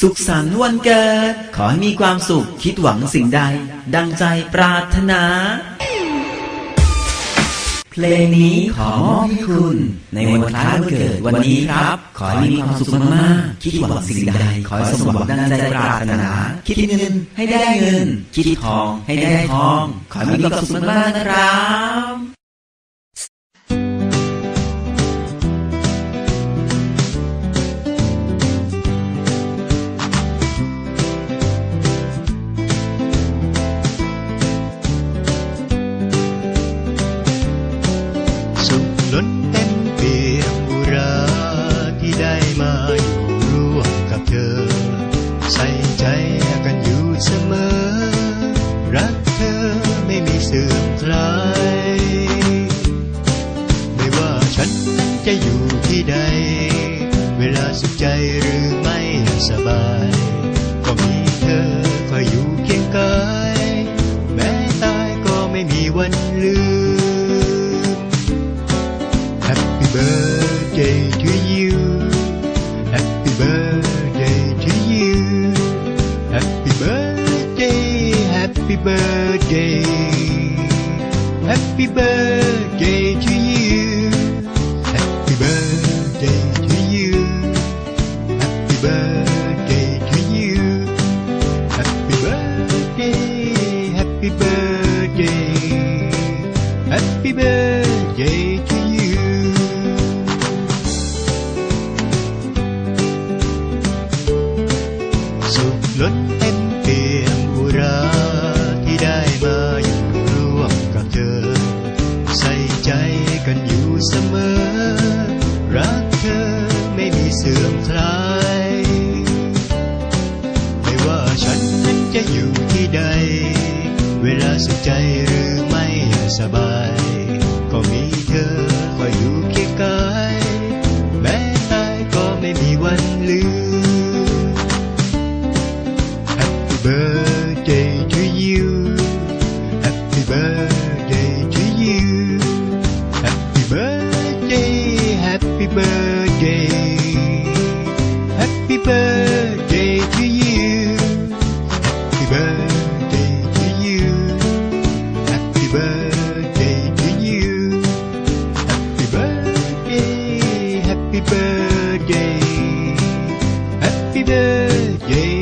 สุขสันต์วันเกิด ขอให้มีความสุขคิดหวังสิ่งใด ดังใจปรารถนา เพลงนี้ขอมอบให้คุณ ในวันคล้ายวันเกิดวันนี้ครับ ขอให้มีความสุขมากๆ คิดหวังสิ่งใด ขอให้สมหวังดังใจปรารถนา คิดเงินให้ได้เงิน คิดทองให้ได้ทอง ขอให้มีความสุขมากๆนะครับ ใจกันอยู่เสมอ รักเธอไม่มีเสื่อมคลาย ไม่ว่าฉันนั้นจะอยู่ที่ใด เวลาสุขใจหรือไม่สบาย ก็มีเธอคอยอยู่เคียงกาย แม้ตายก็ไม่มีวันลืม Happy birthday to you Happy birthday. Happy birthday to you. Happy birthday to you. Happy birthday to you. Happy birthday. Happy birthday. Happy birthday to you. สุข ใจหรือไม่สบาย ก็มีเธอคอยอยู่เคียงกาย แม้ตายก็ไม่มีวันลืม Happy birthday baby, yeah.